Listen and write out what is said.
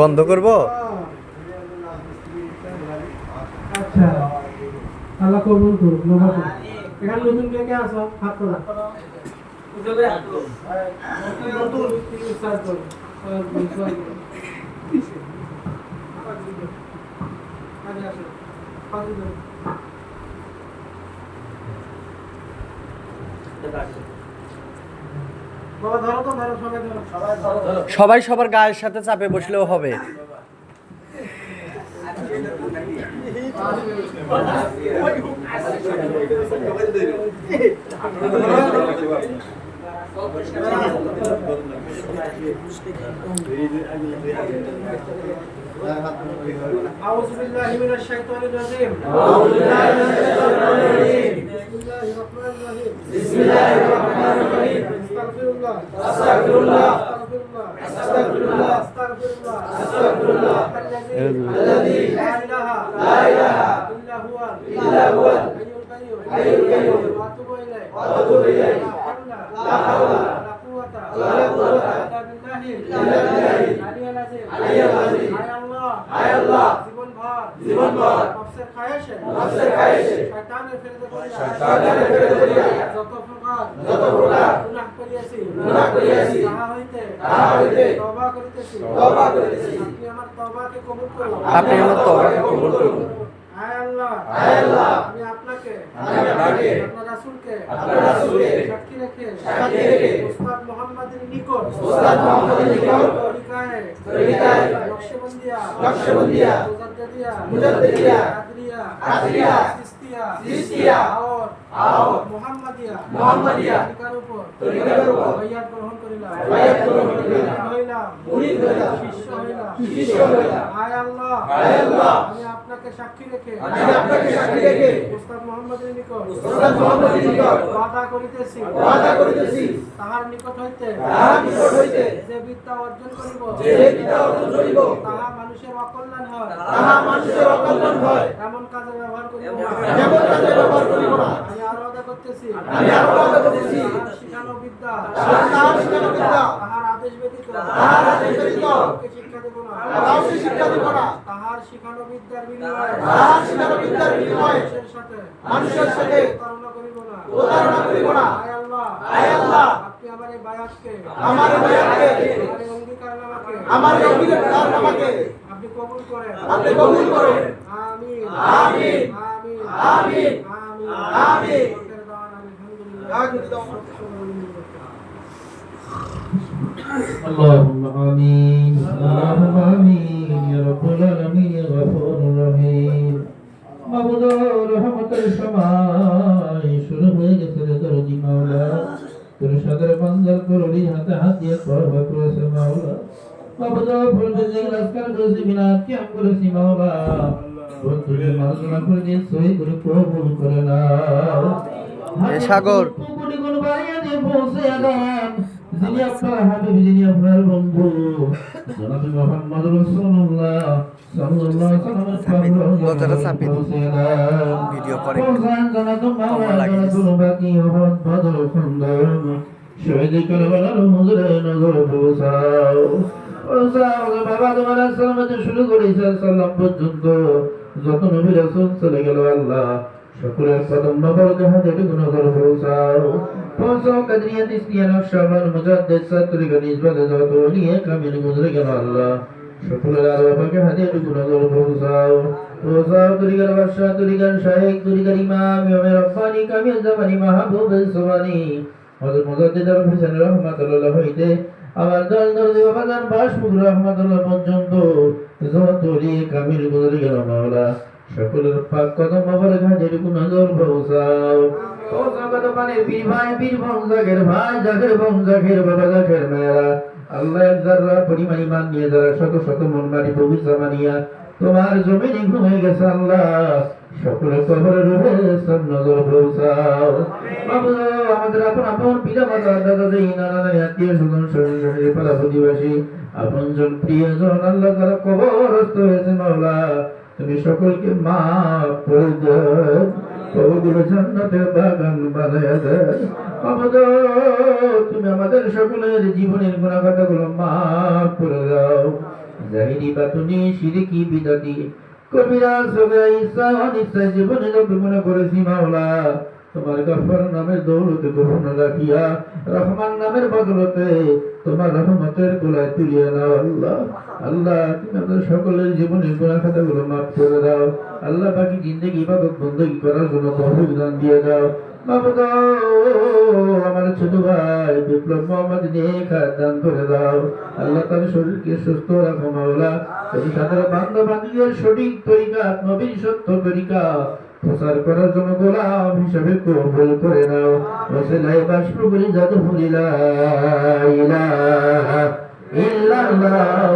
বন্ধ করব? আচ্ছা। আল্লাহ কবুল করুক এখানে নতুন কে হাত তোলা। সবাই ধরো সবাই ধরো সবাই সবার গায়ের সাথে চাপে বসলেও হবে أعوذ بالله من الشيطان الرجيم أعوذ بالله من الشيطان الرجيم بسم الله الرحمن الرحيم بسم الله الرحمن الرحيم الذي لا اله الا هو الا هو الحي القيوم واتوب اليه واتوب اليه لا حول ولا قوه ولا قوه الا بالله الا بالله العلي العظيم العلي العظيم حي الله حي الله ভর জীবন ভর নফসের খায়েশে। নফসের খায়েশে। শয়তানের ফেরতে করিয়া। শয়তানের ফেরতে করিয়া। যত প্রকার যত প্রকার গুনাহ করিয়াছি। গুনাহ করিয়াছি। তাহা হইতে তাহা হইতে তওবা করিতেছি। তওবা করিতেছি। আপনি আমার তওবাকে কবুল করুন। আপনি আমার তওবাকে কবুল করুন। আল্লাহ। আল্লাহ। আমি আপনাকে আমি আপনাকে আপনার রাসূলকে আপনার রাসূলকে সাক্ষী রেখে সাক্ষী রেখে উস্তাদ মুহাম্মাদের নিকট উস্তাদ মুহাম্মাদের নিকট তরিকায়ে তরিকায়ে নকশবন্দিয়া নকশবন্দিয়া মুজাদ্দিদিয়া কাদরিয়া কাদরিয়া সিস্তিয়া সিস্তিয়া আর আর মুহাম্মাদিয়া। মুহাম্মাদিয়া। তরিকার উপর। তরিকার উপর। বাইয়াত গ্রহণ করিলাম। বাইয়াত গ্রহণ করিলাম হইলাম। মুরিদ হইলাম। শিষ্য হইলাম। শিষ্য হইলাম। আল্লাহ। আল্লাহ। আমি আপনাকে সাক্ষী রেখে। আমি আপনাকে সাক্ষী রেখে। উস্তাদ মুহাম্মাদের নিকট। উস্তাদ মুহাম্মাদের নিকট। ওয়াদা করিতেছি। ওয়াদা করিতেছি। তাহার নিকট হইতে। তাহার নিকট হইতে। যে বিদ্যা অর্জন করিব। যে বিদ্যা অর্জন করিব। তাহা মানুষের অকল্যাণ হয়। তাহা মানুষের অকল্যাণ হয়। এমন কাজে এমন কাজে ব্যবহার করিব না আমি আরও ওয়াদা করতেছি আমি আরও ওয়াদা করতেছি শিখানো বিদ্যা তাহার শিখানো বিদ্যা তাহার আদেশ ব্যতীত তাহার আদেশ ব্যতীত কাউকে শিক্ষা দেব না কাউকে শিক্ষা দেব না তাহার শিখানো বিদ্যার বিনিময়ে তাহার শিখানো বিদ্যার বিনিময়ে মানুষের সাথে মানুষের সাথে প্রতারণা করিব না প্রতারণা করিব না আয় আল্লাহ আয় আল্লাহ আপনি আমার এই বায়াতকে আমার এই বায়াতকে আমার এই অঙ্গীকারনামাকে আমার এই অঙ্গীকারনামাকে আপনি কবুল করেন। আপনি কবুল করেন। আমিন। আমিন। আমিন আমিন আমিন আমিন আলহামদুলিল্লাহ اللهم آمين اللهم آمين يا رب العالمين يا غفور رحيم মাবুদ রহমতের সময় শুরু হয়ে গেছে রে দরদি মাওলা তোর সাদের বান্দার করলি হাতে হাত দিয়ে তওবা করেছে মাওলা মাবুদ ফুলবে যে লাস্কার করেছে বিনাত কি আম করেছি মাওলা বন্ধুকে মার্জনা করে দিয়ে সহি করে কবুল করে না সাগর। কোটি কোন বাড়িয়া দিয়ে পৌঁছে আগান যিনি আপনার হাবিব যিনি আপনার বন্ধু জনাবি মোহাম্মদ রাসূলুল্লাহ সাল্লাল্লাহু আলাইহি ওয়াসাল্লাম লতাটা চাপি দিন। ভিডিও করে কেমন লাগে? বাকি হদ বদল সুন্দর শহীদ করবালার হুজুরে নজর পৌঁছাও পৌঁছাও বাবা তোমার সালামতে শুরু করেছে সালাম পর্যন্ত যত নবী রাসূল চলে গেল আল্লাহ সকলের কদম বাবার হাতে নজর পৌঁছাও। পৌঁছাও কাদরিয়া তিসনিয়া নকশাবান মুজাদ্দিদ সাতরিকা নিজবাদে যত নিয়ে কামিল গুজরে গেল আল্লাহ সকলের আরও বাবাকে হাতে নজর পৌঁছাও। পৌঁছাও তরিকার বাদশাহ, তরিকার শাহেক, তরিকার ইমাম, ইমামে রব্বানি, কামিল জামানি মাহবুব সোবানি। হযরত মুজাদ্দিদ আল হোসেন রহমাতুল্লাহ হইতে আমার দল দেব, বাজান বাসমুদ রহমাতুল্লাহ পর্যন্ত। যত নিয়ে কামিল গুজরে গেল মাওলা। সকলের পাক বাবার কত পানির বীর ভাই, বীর বং ভাই, জাগের বং বাবা, জাগের মেয়েরা। আল্লাহ মন মানিয়া, তোমার জমিনে ঘুমিয়ে গেছে আল্লাহ। সকলের কবরে সব নজর আমাদের আপন আপন পিতা মাতা, দাদা নানা আত্মীয় পাড়া প্রতিবাসী আপন জন প্রিয়জন আল্লাহ তারা কবরস্থ হয়েছে মাওলা। তুমি সকলকে মাফ করে দাও। কবরগুলো বাগান বানায় দাও। তুমি আমাদের সকলের জীবনের গুণাগাটাগুলো মাফ করে দাও। জাহিরি বাতুনি শিরিকি বিদাতি। কবিরা সগা ইসা অনিসা জীবনে যত মনে করেছি মাওলা। তোমার গফর নামের দৌলতে গোপন রাখিয়া, রহমান নামের বদলতে তোমার রহমতের গোলায় তুলিয়ে নাও, আল্লাহ। আল্লাহ, তুমি আমাদের সকলের জীবনের গুণা খাতাগুলো মাফ করে দাও। আল্লাহ বাকি জিন্দগি ইবাদত বন্দী করার জন্য তহবিল দান দিয়ে দাও। আমার ছোট ভাই বিপ্লব মোহাম্মদ নিয়ে দান করে দাও। আল্লাহ তার শরীরকে সুস্থ রাখো, মাওলা। তুমি তাদের বান্ধব সঠিক তরিকা, নবীন সত্য তরিকা প্রচার করার জন্য গোলাম হিসাবে কবুল করে নাও। ওসিলাই বাষ্প বলি জাদু ভুলিলা ইলাহা ইল্লাল্লাহু।